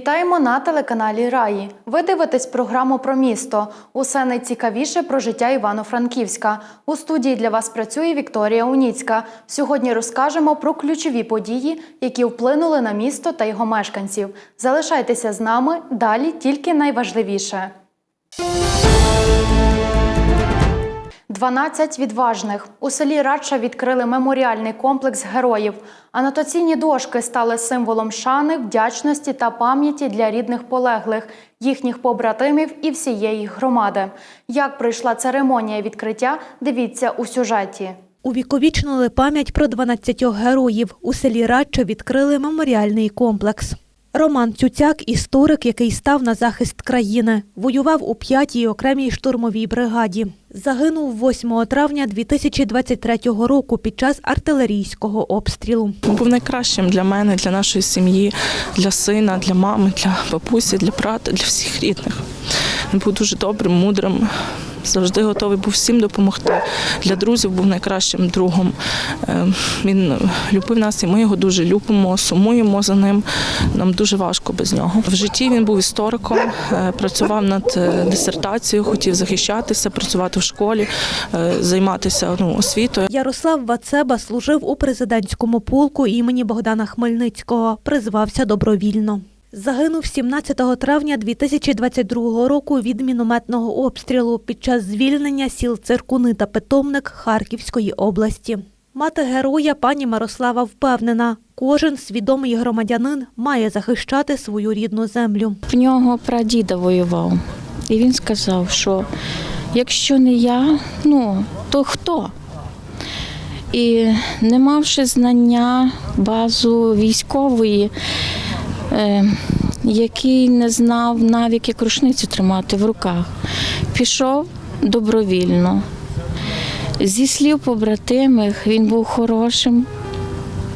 Вітаємо на телеканалі Раї. Ви дивитесь програму про місто. Усе найцікавіше про життя Івано-Франківська. У студії для вас працює Вікторія Уніцька. Сьогодні розкажемо про ключові події, які вплинули на місто та його мешканців. Залишайтеся з нами далі тільки найважливіше. 12 відважних. У селі Радша відкрили меморіальний комплекс героїв. Анотаційні дошки стали символом шани, вдячності та пам'яті для рідних полеглих, їхніх побратимів і всієї громади. Як пройшла церемонія відкриття, дивіться у сюжеті. Увіковічнили пам'ять про 12 героїв. У селі Радче відкрили меморіальний комплекс. Роман Цюцяк – історик, який став на захист країни. Воював у 5-й окремій штурмовій бригаді. Загинув 8 травня 2023 року під час артилерійського обстрілу. Він був найкращим для мене, для нашої сім'ї, для сина, для мами, для бабусі, для брата, для всіх рідних. Він був дуже добрим, мудрим, завжди готовий був всім допомогти. Для друзів був найкращим другом. Е, Він любив нас, і ми його дуже любимо, сумуємо за ним. Нам дуже важко без нього. В житті він був істориком, е, працював над е, дисертацією, хотів захищатися, працювати в школі, е, займатися ну, освітою. Ярослав Вацеба служив у президентському полку імені Богдана Хмельницького. Призвався добровільно. Загинув 17 травня 2022 року від мінометного обстрілу під час звільнення сіл Циркуни та Питомник Харківської області. Мати героя пані Мирослава впевнена, кожен свідомий громадянин має захищати свою рідну землю. В нього прадіда воював. І він сказав, що якщо не я, ну то хто? І не мавши знання, базу військової, е, який не знав навіть як рушницю тримати в руках, пішов добровільно. Зі слів побратимих, він був хорошим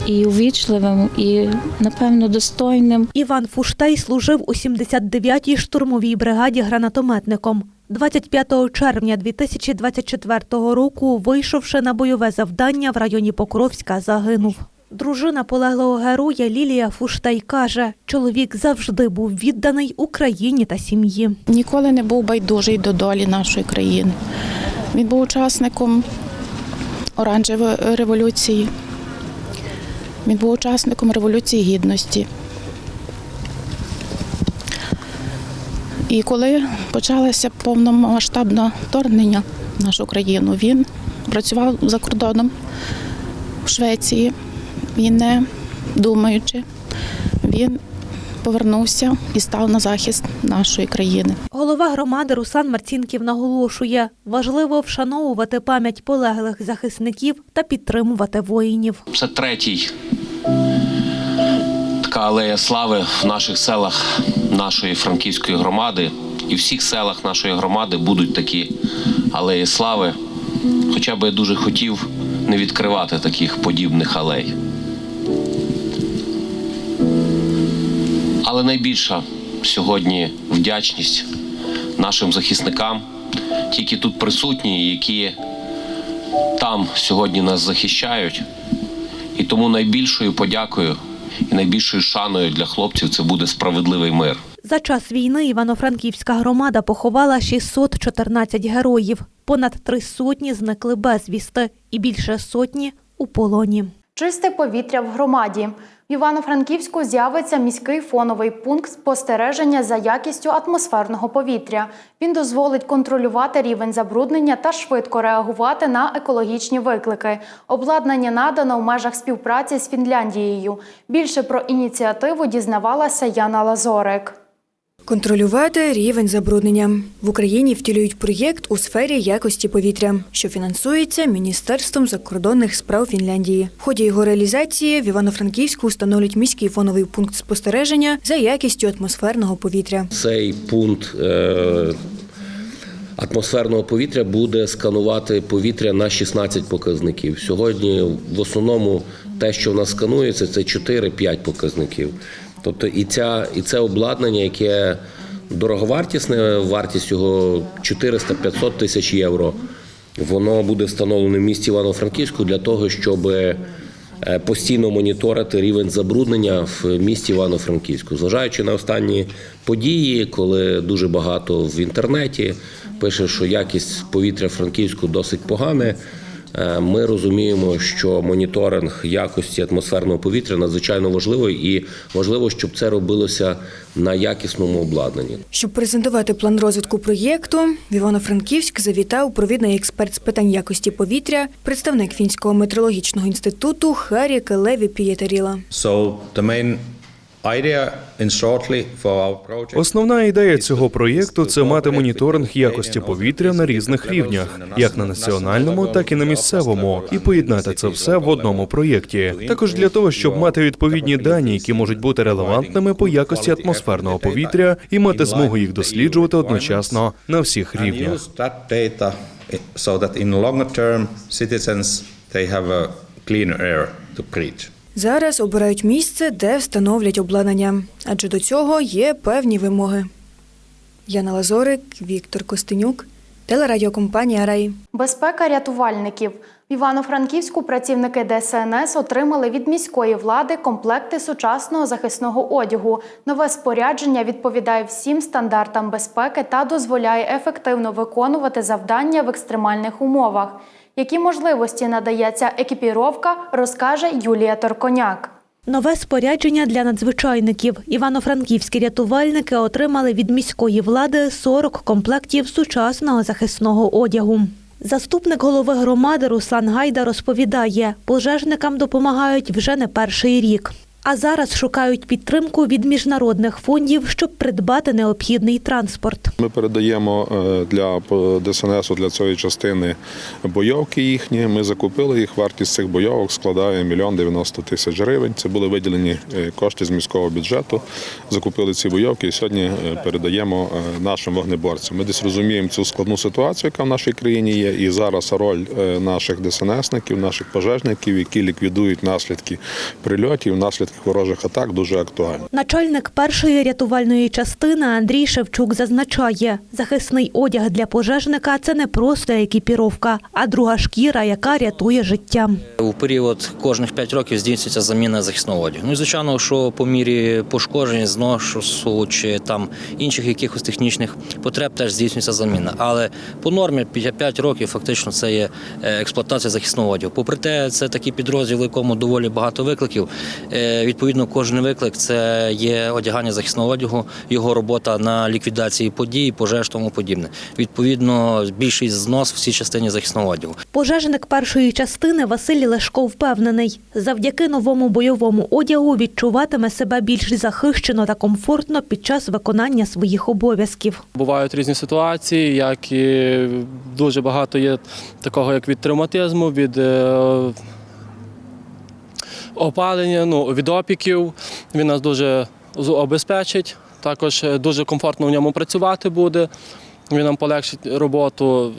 і увічливим, і, напевно, достойним. Іван Фуштей служив у 79-й штурмовій бригаді гранатометником. 25 червня 2024 року, вийшовши на бойове завдання в районі Покровська, загинув. Дружина полеглого героя Лілія Фуштей каже, чоловік завжди був відданий Україні та сім'ї. ніколи не був байдужий до долі нашої країни. Він був учасником оранжевої революції. Він був учасником Революції Гідності. І коли почалося повномасштабне вторгнення в нашу країну, він працював за кордоном в Швеції. Він не думаючи, він повернувся і став на захист нашої країни. Голова громади Руслан Марцінків наголошує, важливо вшановувати пам'ять полеглих захисників та підтримувати воїнів. Це третій така алея слави в наших селах нашої франківської громади. І всіх селах нашої громади будуть такі алеї слави. Хоча б я дуже хотів не відкривати таких подібних алей. Але найбільша сьогодні вдячність нашим захисникам, тільки тут присутні, які там сьогодні нас захищають. І тому найбільшою подякою і найбільшою шаною для хлопців це буде справедливий мир. За час війни Івано-Франківська громада поховала 614 героїв. Понад три сотні зникли безвісти і більше сотні у полоні. Чисте повітря в громаді. В Івано-Франківську з'явиться міський фоновий пункт спостереження за якістю атмосферного повітря. Він дозволить контролювати рівень забруднення та швидко реагувати на екологічні виклики. Обладнання надано в межах співпраці з Фінляндією. Більше про ініціативу дізнавалася Яна Лазорик. Контролювати рівень забруднення в Україні втілюють проєкт у сфері якості повітря, що фінансується Міністерством закордонних справ Фінляндії. В ході його реалізації в Івано-Франківську встановлять міський фоновий пункт спостереження за якістю атмосферного повітря. Цей пункт е, атмосферного повітря буде сканувати повітря на 16 показників. Сьогодні в основному те, що в нас сканується, це 4-5 показників. Тобто і, ця, і це обладнання, яке дороговартісне, вартість його 400-500 тисяч євро. Воно буде встановлене в місті Івано-Франківську для того, щоб е, постійно моніторити рівень забруднення в місті Івано-Франківську. Зважаючи на останні події, коли дуже багато в інтернеті пише, що якість повітря Франківську досить погане. Е, Ми розуміємо, що моніторинг якості атмосферного повітря надзвичайно важливий і важливо, щоб це робилося на якісному обладнанні. Щоб презентувати план розвитку проєкту, в Івано-Франківськ завітав провідний експерт з питань якості повітря, представник Фінського метеорологічного інституту Харі Келеві Пієтаріла. So the main Основна ідея цього проєкту це мати моніторинг якості повітря на різних рівнях, як на національному, так і на місцевому, і поєднати це все в одному проєкті. Також для того, щоб мати відповідні дані, які можуть бути релевантними по якості атмосферного повітря, і мати змогу їх досліджувати одночасно на всіх рівнях. cleaner air to breathe. Зараз обирають місце, де встановлять обладнання, адже до цього є певні вимоги. Яна Лазорик, Віктор Костенюк, телерадіокомпанія Рай. Безпека рятувальників. В Івано-Франківську працівники ДСНС отримали від міської влади комплекти сучасного захисного одягу. Нове спорядження відповідає всім стандартам безпеки та дозволяє ефективно виконувати завдання в екстремальних умовах. Які можливості надає ця екіпіровка, розкаже Юлія Торконяк. Нове спорядження для надзвичайників. Івано-франківські рятувальники отримали від міської влади 40 комплектів сучасного захисного одягу. Заступник голови громади Руслан Гайда розповідає, пожежникам допомагають вже не перший рік. А зараз шукають підтримку від міжнародних фондів, щоб придбати необхідний транспорт. Ми передаємо е, для ДСНС для цієї частини бойовки їхні. Ми закупили їх. Вартість цих бойовок складає мільйон 90 тисяч гривень. Це були виділені е, кошти з міського бюджету. Закупили ці бойовки і сьогодні е, передаємо е, нашим вогнеборцям. Ми десь розуміємо цю складну ситуацію, яка в нашій країні є. І зараз роль е, наших ДСНСників, наших пожежників, які ліквідують наслідки прильотів, наслідки ворожих атак, дуже актуальна. Начальник першої рятувальної частини Андрій Шевчук зазначає, захисний одяг для пожежника це не просто екіпіровка, а друга шкіра, яка рятує життя. У період кожних 5 років здійснюється заміна захисного одягу. Ну і звичайно, що по мірі пошкоджень, зносу чи там інших якихось технічних потреб теж здійснюється заміна. Але по нормі 5 років фактично це є е, експлуатація захисного одягу. Попри те, це такий підрозділ, в якому доволі багато викликів. Відповідно, кожен виклик це є одягання захисного одягу, його робота на ліквідації подій, пожеж тому подібне. Відповідно, більшість знос в цій частині захисного одягу. Пожежник першої частини Василь Лешко впевнений, завдяки новому бойовому одягу відчуватиме себе більш захищено та комфортно під час виконання своїх обов'язків. Бувають різні ситуації, як і дуже багато є такого, як від травматизму, від е, опалення, ну, від опіків. Він нас дуже обезпечить. Також е, дуже комфортно в ньому працювати буде. Він нам полегшить роботу,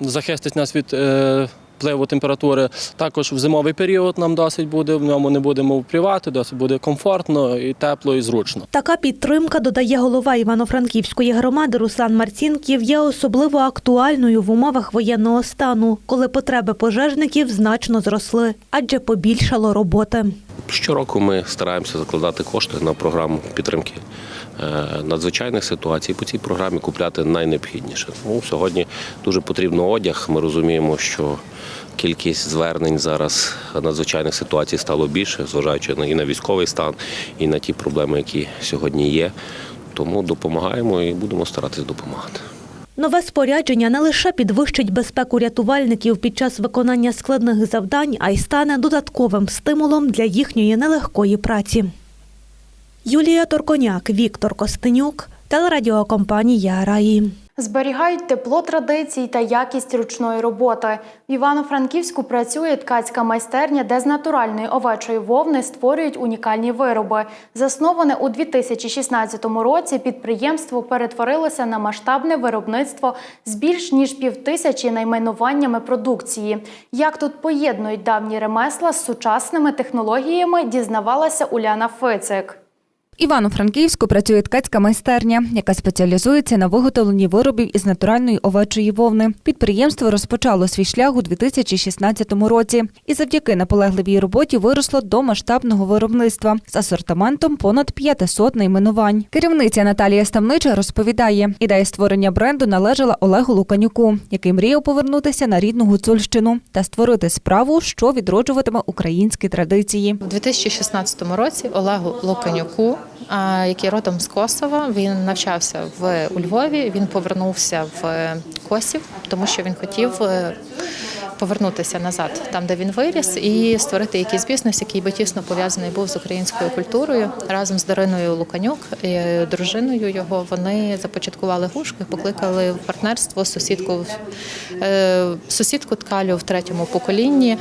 захистить нас від е, впливу температури. Також в зимовий період нам досить буде, в ньому не будемо впрівати, досить буде комфортно і тепло, і зручно. Така підтримка, додає голова Івано-Франківської громади Руслан Марцінків, є особливо актуальною в умовах воєнного стану, коли потреби пожежників значно зросли, адже побільшало роботи. Щороку ми стараємося закладати кошти на програму підтримки надзвичайних ситуацій. По цій програмі купляти найнеобхідніше. Ну, сьогодні дуже потрібно одяг. Ми розуміємо, що кількість звернень зараз надзвичайних ситуацій стало більше, зважаючи і на військовий стан, і на ті проблеми, які сьогодні є. Тому допомагаємо і будемо старатися допомагати. Нове спорядження не лише підвищить безпеку рятувальників під час виконання складних завдань, а й стане додатковим стимулом для їхньої нелегкої праці. Юлія Торконяк, Віктор Костенюк, телерадіокомпанія Раї. Зберігають тепло традицій та якість ручної роботи. В Івано-Франківську працює ткацька майстерня, де з натуральної овечої вовни створюють унікальні вироби. Засноване у 2016 році, підприємство перетворилося на масштабне виробництво з більш ніж півтисячі найменуваннями продукції. Як тут поєднують давні ремесла з сучасними технологіями, дізнавалася Уляна Фицик. Івано-Франківську працює ткацька майстерня, яка спеціалізується на виготовленні виробів із натуральної овечої вовни. Підприємство розпочало свій шлях у 2016 році і завдяки наполегливій роботі виросло до масштабного виробництва з асортиментом понад 500 найменувань. Керівниця Наталія Ставнича розповідає, ідея створення бренду належала Олегу Луканюку, який мріяв повернутися на рідну гуцульщину та створити справу, що відроджуватиме українські традиції. У 2016 році Олегу Луканюку, який родом з Косова, він навчався в у Львові. Він повернувся в Косів, тому що він хотів е, повернутися назад, там де він виріс, і створити якийсь бізнес, який би тісно пов'язаний був з українською культурою. Разом з Дариною Луканюк, і дружиною його, вони започаткували гушку і покликали в партнерство сусідку е, сусідку ткалю в третьому поколінні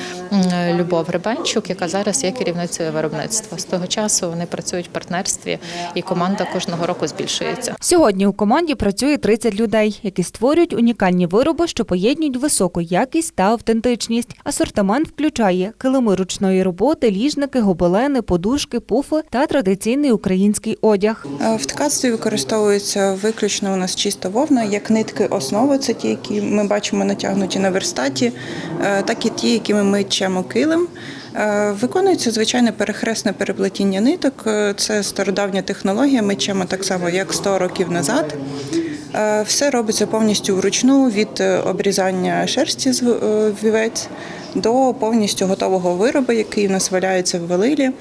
Любов Рибенчук, яка зараз є керівницею виробництва. З того часу вони працюють в партнерстві, і команда кожного року збільшується. Сьогодні у команді працює 30 людей, які створюють унікальні вироби, що поєднують високу якість та автентичність. Асортимент включає килими ручної роботи, ліжники, гобелени, подушки, пуфи та традиційний український одяг. Е, В ткацтві використовується виключно у нас чиста вовна, як нитки основи, це ті, які ми бачимо натягнуті на верстаті, е, так і ті, якими ми чемо килим. Е, Виконується звичайне перехресне переплетіння ниток. Це стародавня технологія. Ми чемо так само, як 100 років назад. Е, Все робиться повністю вручну від е, обрізання шерсті з е, вівець до повністю готового виробу, який у нас валяється в велилі.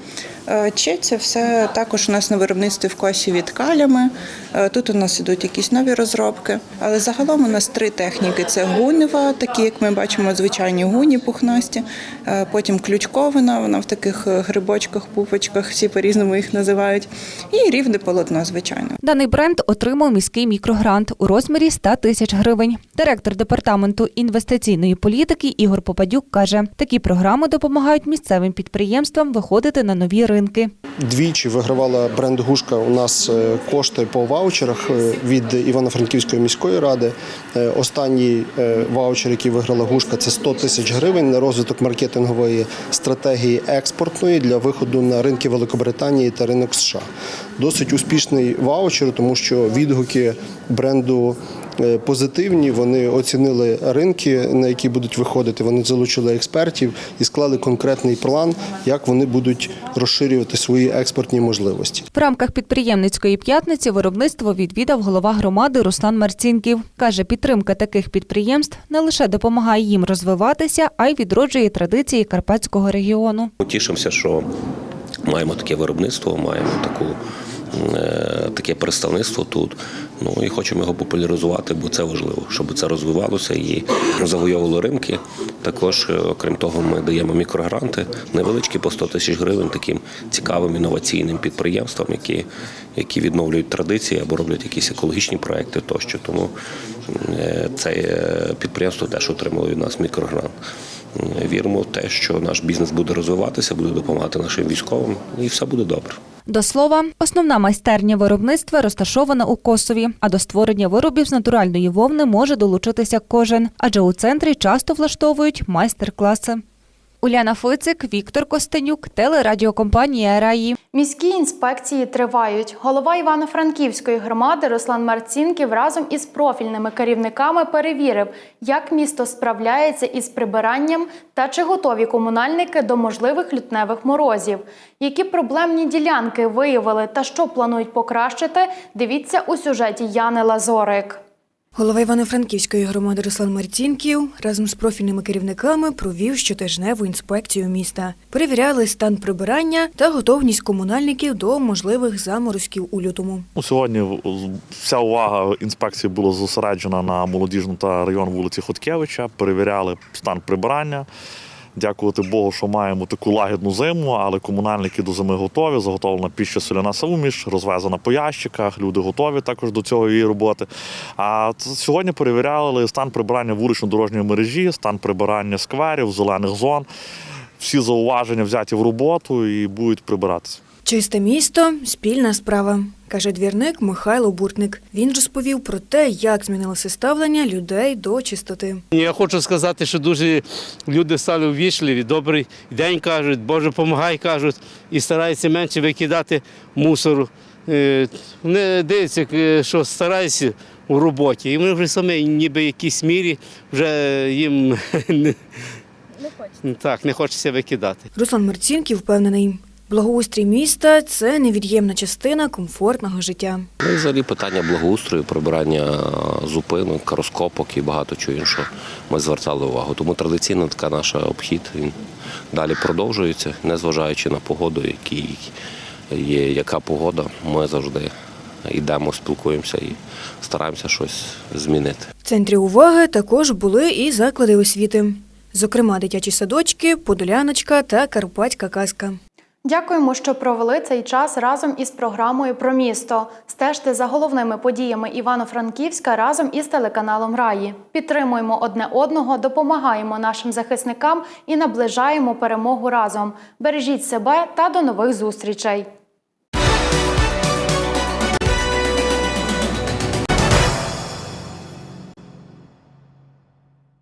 Е, Четься все також у нас на виробництві в Косіві ткалями. Е, Тут у нас ідуть якісь нові розробки. Але загалом у нас три техніки: це гунева, такі як ми бачимо, звичайні гуні пухнасті. Е, Потім ключковина, вона в таких грибочках, пупочках, всі по-різному їх називають. І рівне полотно, звичайно. Даний бренд отримав міський мікрогрант у розмірі 100 тисяч гривень. Директор департаменту інвестиційної політики Ігор Попадюк каже, такі програми допомагають місцевим підприємствам виходити на нові ринки. Двічі вигравала бренд Гушка у нас е, кошти по ваучерах е, від Івано-Франківської міської ради. Е, Останній ваучер, який виграла Гушка, це 100 тисяч гривень на розвиток маркетингової стратегії експортної для виходу на ринки Великобританії та ринок США. Досить успішний ваучер, тому що відгуки бренду. Е, Позитивні, вони оцінили ринки, на які будуть виходити. Вони залучили експертів і склали конкретний план, як вони будуть розширювати свої експортні можливості. В рамках підприємницької п'ятниці виробництво відвідав голова громади Руслан Марцінків. Каже, підтримка таких підприємств не лише допомагає їм розвиватися, а й відроджує традиції карпатського регіону. Тішимося, що маємо таке виробництво, маємо таку. Е, Таке представництво тут. Ну і хочемо його популяризувати, бо це важливо, щоб це розвивалося і завойовувало ринки. Також, е, окрім того, ми даємо мікрогранти невеличкі по 100 тисяч гривень таким цікавим інноваційним підприємствам, які, які відновлюють традиції або роблять якісь екологічні проекти тощо. Тому е, це підприємство теж отримало від нас мікрогрант. Віримо в те, що наш бізнес буде розвиватися, буде допомагати нашим військовим, і все буде добре. До слова, основна майстерня виробництва розташована у Косові, а до створення виробів з натуральної вовни може долучитися кожен, адже у центрі часто влаштовують майстер-класи. Уляна Фицик, Віктор Костенюк, телерадіокомпанія Раї. Міські інспекції тривають. Голова Івано-Франківської громади Руслан Марцінків разом із профільними керівниками перевірив, як місто справляється із прибиранням та чи готові комунальники до можливих лютневих морозів. Які проблемні ділянки виявили та що планують покращити, дивіться у сюжеті Яни Лазорик. Голова Івано-Франківської громади Руслан Марцінків разом з профільними керівниками провів щотижневу інспекцію міста. Перевіряли стан прибирання та готовність комунальників до можливих заморозків у лютому. У Сьогодні вся увага інспекції була зосереджена на молодіжну та район вулиці Хоткевича. Перевіряли стан прибирання. Дякувати Богу, що маємо таку лагідну зиму, але комунальники до зими готові. Заготовлена піща соляна суміш, розвезена по ящиках. Люди готові також до цього її роботи. А сьогодні перевіряли стан прибирання вулично-дорожньої мережі, стан прибирання скверів, зелених зон. Всі зауваження взяті в роботу і будуть прибиратися. Чисте місто спільна справа. Каже двірник Михайло Буртник. Він розповів про те, як змінилося ставлення людей до чистоти. Я хочу сказати, що дуже люди стали ввічливі, добрий день кажуть, Боже, помагай кажуть, і стараються менше викидати мусору. Е, Вони дивляться, е, що стараюся у роботі. І вони вже самі, ніби в якійсь мірі, вже їм не, так, не хочеться викидати. Руслан Марцінків впевнений, благоустрій міста це невід'ємна частина комфортного життя. Ну і взагалі питання благоустрою, прибирання зупинок, розкопок і багато чого іншого ми звертали увагу. Тому традиційно така наша обхід він далі продовжується, незважаючи на погоду, який є, яка погода, ми завжди йдемо, спілкуємося і стараємося щось змінити. В центрі уваги також були і заклади освіти, зокрема дитячі садочки, Подоляночка та Карпатська казка. Дякуємо, що провели цей час разом із програмою про місто. Стежте за головними подіями Івано-Франківська разом із телеканалом Раї. Підтримуємо одне одного, допомагаємо нашим захисникам і наближаємо перемогу разом. Бережіть себе та до нових зустрічей.